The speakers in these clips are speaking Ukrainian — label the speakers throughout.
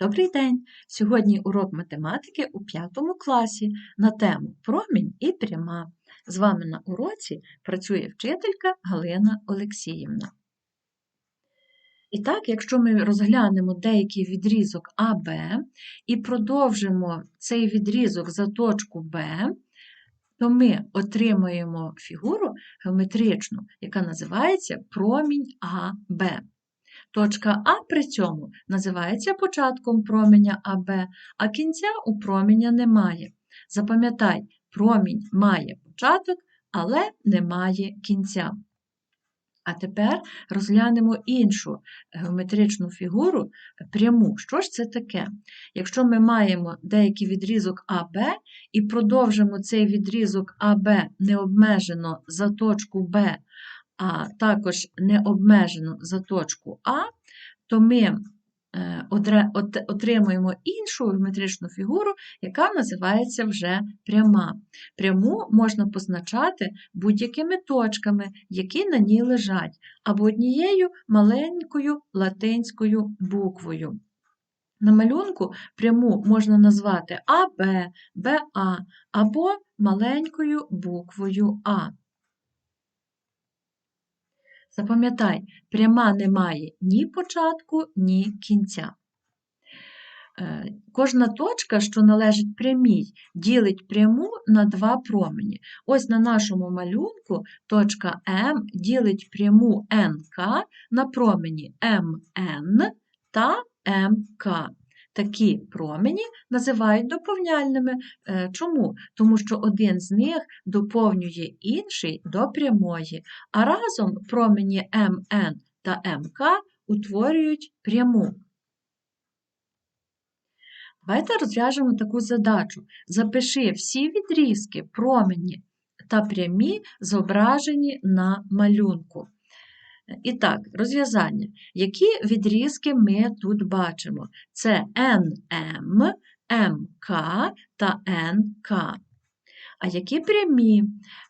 Speaker 1: Добрий день! Сьогодні урок математики у 5 класі на тему Промінь і пряма. З вами на уроці працює вчителька Галина Олексіївна. І так, якщо ми розглянемо деякий відрізок АБ і продовжимо цей відрізок за точку Б, то ми отримаємо фігуру геометричну, яка називається промінь АБ. Точка А при цьому називається початком променя АБ, а кінця у променя немає. Запам'ятай, промінь має початок, але не має кінця. А тепер розглянемо іншу геометричну фігуру пряму. Що ж це таке? Якщо ми маємо деякий відрізок АБ і продовжимо цей відрізок АБ необмежено за точку Б, а також не обмежено за точку А, то ми е, отримуємо іншу геометричну фігуру, яка називається вже пряма. Пряму можна позначати будь-якими точками, які на ній лежать, або однією маленькою латинською буквою. На малюнку пряму можна назвати АБ, БА або маленькою буквою А. Запам'ятай, пряма не має ні початку, ні кінця. Е, кожна точка, що належить прямій, ділить пряму на два промені. Ось на нашому малюнку точка М ділить пряму НК на промені МН та МК. Такі промені називають доповняльними. Е, чому? Тому що один з них доповнює інший до прямої, а разом промені МН та МК утворюють пряму. Давайте розв'яжемо таку задачу. Запиши всі відрізки, промені та прямі, зображені на малюнку. І так, розв'язання. Які відрізки ми тут бачимо? Це НМ, МК та НК. А які прямі?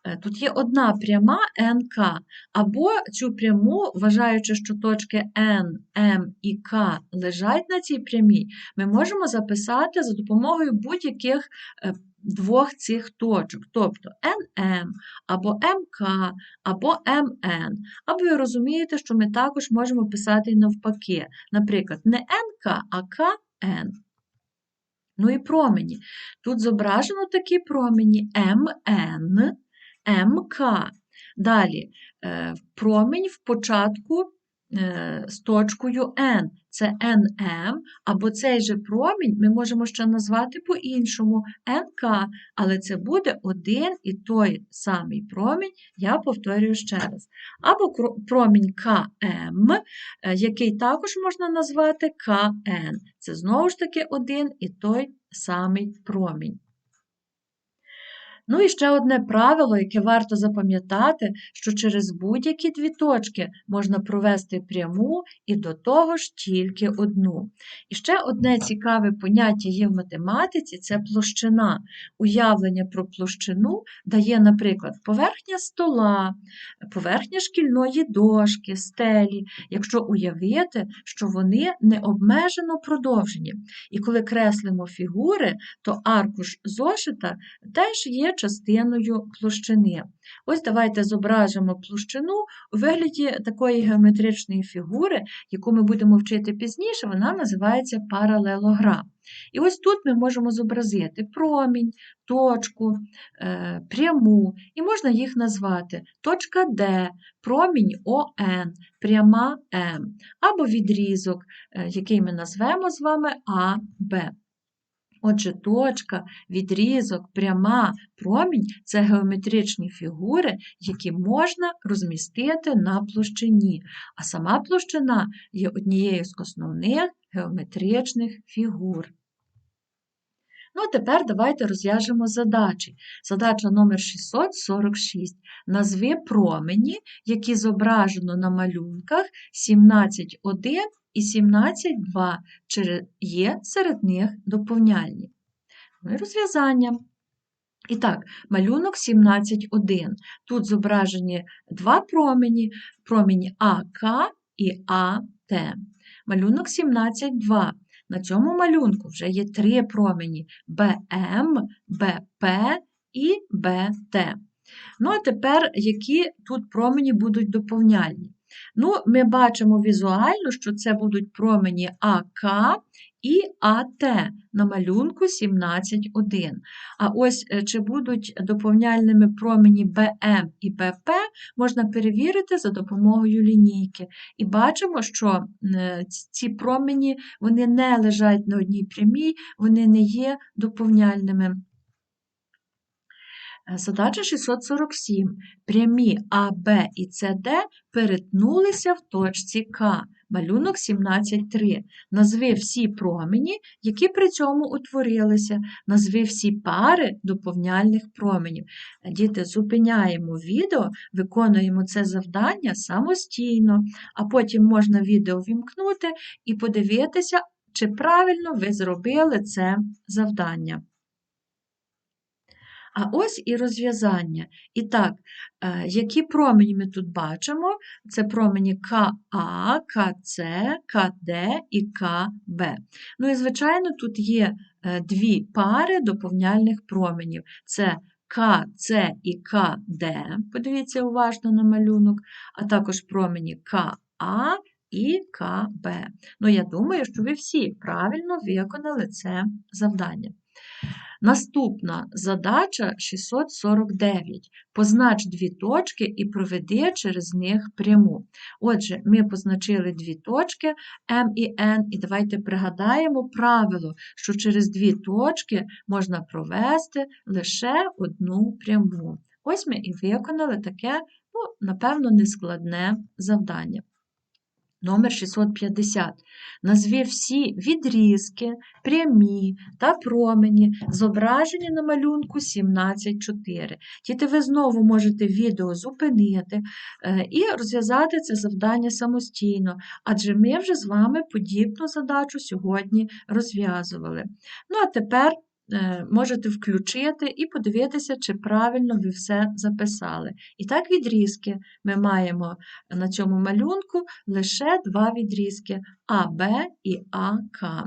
Speaker 1: Е, тут є одна пряма НК, або цю пряму, вважаючи, що точки Н, М і К лежать на цій прямій, ми можемо записати за допомогою будь-яких е, двох цих точок, тобто НМ, або МК, або МН. Або ви розумієте, що ми також можемо писати навпаки. Наприклад, не НК, а КН. Ну і промені. Тут зображено такі промені МН, МК. Далі е, промінь в початку з точкою N. Це NM, або цей же промінь ми можемо ще назвати по-іншому NK, але це буде один і той самий промінь, я повторюю ще раз. Або промінь КМ, е, який також можна назвати КН. Це знову ж таки один і той самий промінь. Ну і ще одне правило, яке варто запам'ятати, що через будь-які дві точки можна провести пряму і до того ж тільки одну. І ще одне цікаве поняття є в математиці це площина. Уявлення про площину дає, наприклад, поверхня стола, поверхня шкільної дошки, стелі, якщо уявити, що вони не обмежено продовжені. І коли креслимо фігури, то аркуш зошита теж є частиною площини. Ось давайте зображимо площину у вигляді такої геометричної фігури, яку ми будемо вчити пізніше, вона називається паралелограм. І ось тут ми можемо зобразити промінь, точку, е, пряму, і можна їх назвати точка Д, промінь ОН, пряма М, або відрізок, е, який ми назвемо з вами АБ. Отже, точка, відрізок, пряма, промінь це геометричні фігури, які можна розмістити на площині, а сама площина є однією з основних геометричних фігур. Ну, а тепер давайте розв'яжемо задачі. Задача номер 646. Назви промені, які зображено на малюнках 17.1 і 17,2 чи є серед них доповняльні. Ну і розв'язання. І так, малюнок 17,1. Тут зображені два промені, промені АК і АТ. Малюнок 17,2. На цьому малюнку вже є три промені БМ, БП і БТ. Ну, а тепер, які тут промені будуть доповняльні? Ну, Ми бачимо візуально, що це будуть промені АК і АТ на малюнку 17.1. А ось е, чи будуть доповняльними промені БМ і БП, можна перевірити за допомогою лінійки. І бачимо, що е, ці промені вони не лежать на одній прямій, вони не є доповняльними. Задача 647. Прямі А, Б і СД перетнулися в точці К. Малюнок 17.3. Назви всі промені, які при цьому утворилися. Назви всі пари доповняльних променів. Діти, зупиняємо відео, виконуємо це завдання самостійно, а потім можна відео вімкнути і подивитися, чи правильно ви зробили це завдання. А ось і розв'язання. І так, е, які промені ми тут бачимо? Це промені КА, КЦ, КД і КБ. Ну і, звичайно, тут є е, дві пари доповняльних променів. Це КЦ і КД, подивіться уважно на малюнок, а також промені КА і КБ. Ну, я думаю, що ви всі правильно виконали це завдання. Наступна задача 649. Познач дві точки і проведи через них пряму. Отже, ми позначили дві точки М і Н, і давайте пригадаємо правило, що через дві точки можна провести лише одну пряму. Ось ми і виконали таке, ну, напевно, нескладне завдання. Номер 650. Назві всі відрізки, прямі та промені, зображені на малюнку 17.4. Діти, ви знову можете відео зупинити е, і розв'язати це завдання самостійно, адже ми вже з вами подібну задачу сьогодні розв'язували. Ну, а тепер можете включити і подивитися, чи правильно ви все записали. І так, відрізки ми маємо на цьому малюнку лише два відрізки АБ і АК.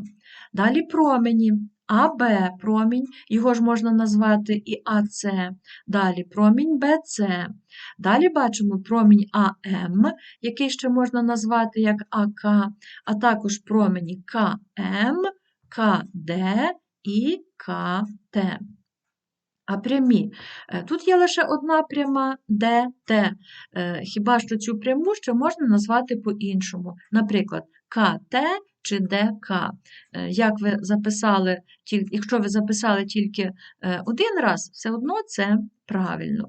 Speaker 1: Далі промені. АБ промінь, його ж можна назвати і АЦ, далі промінь БЦ. Далі бачимо промінь АМ, який ще можна назвати як АК, а також промені КМ, КД і КТ. А прямі. Е, тут є лише одна пряма ДТ. Е, хіба що цю пряму ще можна назвати по-іншому. Наприклад, КТ чи ДК. Е, як ви записали, Якщо ви записали тільки один раз, все одно це правильно.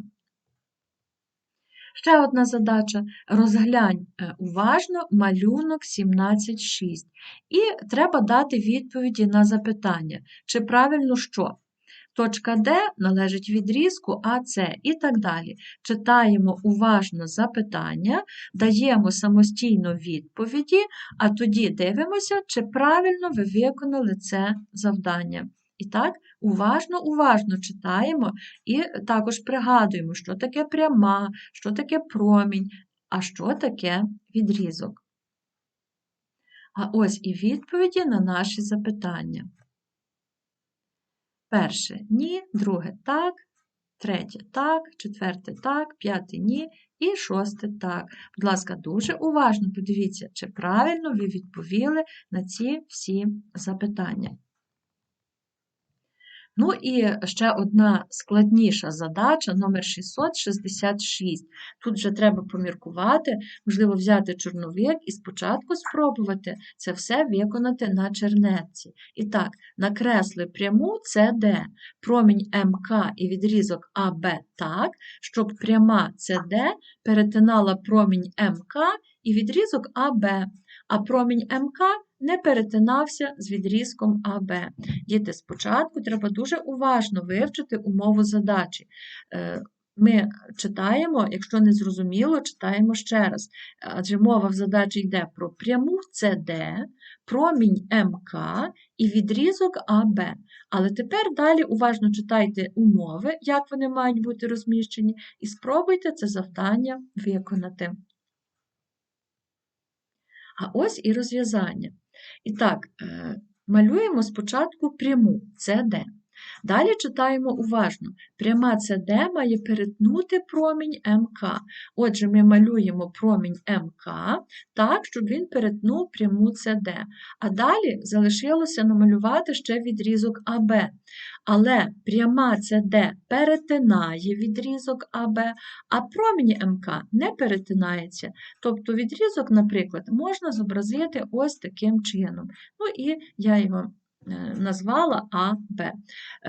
Speaker 1: Ще одна задача: розглянь е, уважно малюнок 17.6. І треба дати відповіді на запитання, чи правильно що. Точка Д належить відрізку АС і так далі. Читаємо уважно запитання, даємо самостійно відповіді, а тоді дивимося, чи правильно ви виконали це завдання. І так, уважно, уважно читаємо і також пригадуємо, що таке пряма, що таке промінь, а що таке відрізок. А ось і відповіді на наші запитання. Перше ні, друге так, третє так, четверте так, п'яте ні і шосте так. Будь ласка, дуже уважно подивіться, чи правильно ви відповіли на ці всі запитання. Ну і ще одна складніша задача, номер 666. Тут вже треба поміркувати, можливо, взяти чорновик і спочатку спробувати це все виконати на чернетці. І так, накресли пряму CD, промінь МК і відрізок АБ так, щоб пряма CD перетинала промінь МК і відрізок АБ, а промінь МК не перетинався з відрізком АБ. Діти, спочатку треба дуже уважно вивчити умову задачі. Е, ми читаємо, якщо не зрозуміло, читаємо ще раз. Адже мова в задачі йде про пряму CD, промінь МК і відрізок АБ. Але тепер далі уважно читайте умови, як вони мають бути розміщені, і спробуйте це завдання виконати. А ось і розв'язання. І так, е, Малюємо спочатку пряму CD. Далі читаємо уважно. Пряма CD має перетнути промінь МК. Отже, ми малюємо промінь МК так, щоб він перетнув пряму CD. А далі залишилося намалювати ще відрізок АБ. Але пряма CD перетинає відрізок АБ, а промінь МК не перетинається. Тобто відрізок, наприклад, можна зобразити ось таким чином. Ну і я його назвала АБ. Е,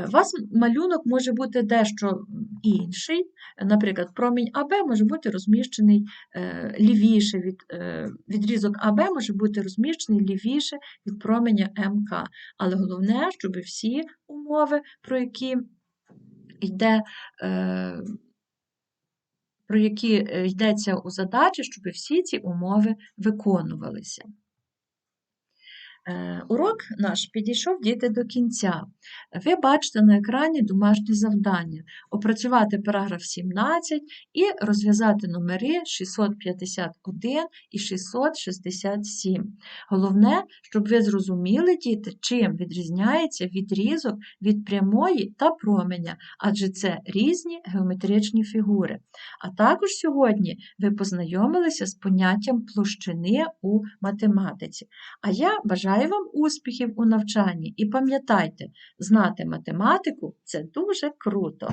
Speaker 1: У вас малюнок може бути дещо інший. Наприклад, промінь АБ може бути розміщений е, лівіше від е, відрізок АБ може бути розміщений лівіше від променя МК. Але головне, щоб всі умови, про які йде, е, про які е, йдеться у задачі, щоб всі ці умови виконувалися. Е, Урок наш підійшов діти до кінця. Ви бачите на екрані домашнє завдання опрацювати параграф 17 і розв'язати номери 651 і 667. Головне, щоб ви зрозуміли, діти, чим відрізняється відрізок від прямої та променя, адже це різні геометричні фігури. А також сьогодні ви познайомилися з поняттям площини у математиці. А я бажаю вам успіхів у навчанні і пам'ятайте, знати математику це дуже круто.